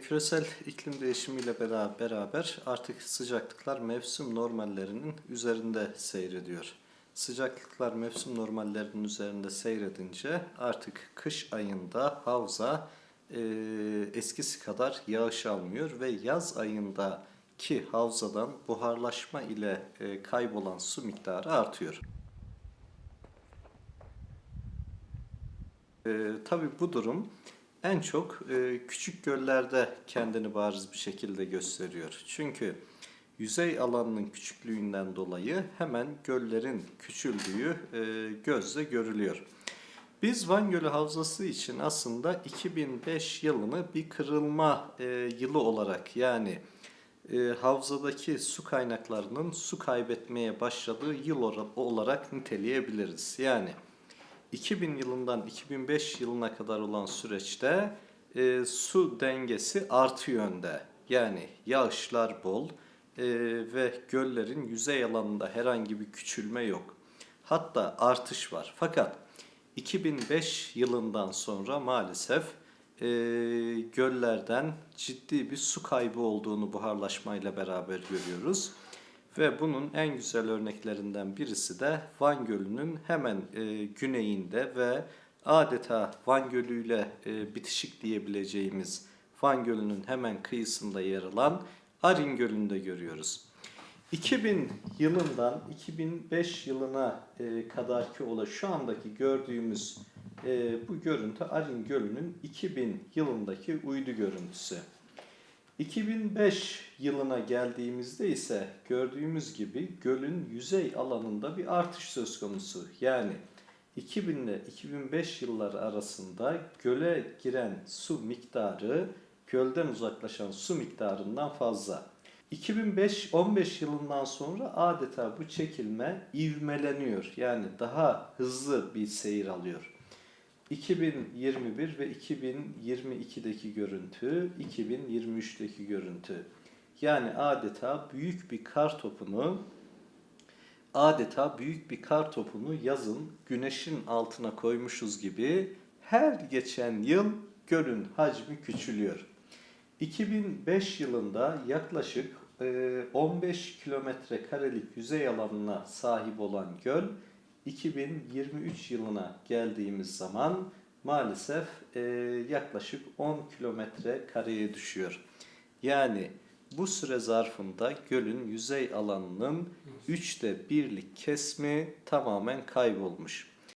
Küresel iklim değişimiyle beraber, artık sıcaklıklar mevsim normallerinin üzerinde seyrediyor. Sıcaklıklar mevsim normallerinin üzerinde seyredince artık kış ayında havza e, eskisi kadar yağış almıyor ve yaz ayında ki havzadan buharlaşma ile e, kaybolan su miktarı artıyor. Ee, tabii bu durum en çok e, küçük göllerde kendini bariz bir şekilde gösteriyor. Çünkü yüzey alanının küçüklüğünden dolayı hemen göllerin küçüldüğü e, gözle görülüyor. Biz Van Gölü Havzası için aslında 2005 yılını bir kırılma e, yılı olarak yani e, havzadaki su kaynaklarının su kaybetmeye başladığı yıl olarak niteleyebiliriz. Yani 2000 yılından 2005 yılına kadar olan süreçte e, su dengesi artı yönde. Yani yağışlar bol e, ve göllerin yüzey alanında herhangi bir küçülme yok. Hatta artış var. Fakat 2005 yılından sonra maalesef e, göllerden ciddi bir su kaybı olduğunu buharlaşmayla beraber görüyoruz. Ve bunun en güzel örneklerinden birisi de Van Gölü'nün hemen e, güneyinde ve adeta Van Gölü ile e, bitişik diyebileceğimiz Van Gölü'nün hemen kıyısında yer alan Arin Gölü'nde görüyoruz. 2000 yılından 2005 yılına e, kadarki olan şu andaki gördüğümüz e, bu görüntü Arin Gölü'nün 2000 yılındaki uydu görüntüsü. 2005 yılına geldiğimizde ise gördüğümüz gibi gölün yüzey alanında bir artış söz konusu. Yani 2000 ile 2005 yılları arasında göle giren su miktarı gölden uzaklaşan su miktarından fazla. 2005-15 yılından sonra adeta bu çekilme ivmeleniyor. Yani daha hızlı bir seyir alıyor. 2021 ve 2022'deki görüntü, 2023'teki görüntü. Yani adeta büyük bir kar topunu adeta büyük bir kar topunu yazın güneşin altına koymuşuz gibi her geçen yıl gölün hacmi küçülüyor. 2005 yılında yaklaşık e, 15 kilometre karelik yüzey alanına sahip olan göl 2023 yılına geldiğimiz zaman maalesef e, yaklaşık 10 kilometre kareye düşüyor. Yani bu süre zarfında gölün yüzey alanının üçte birlik kesmi tamamen kaybolmuş.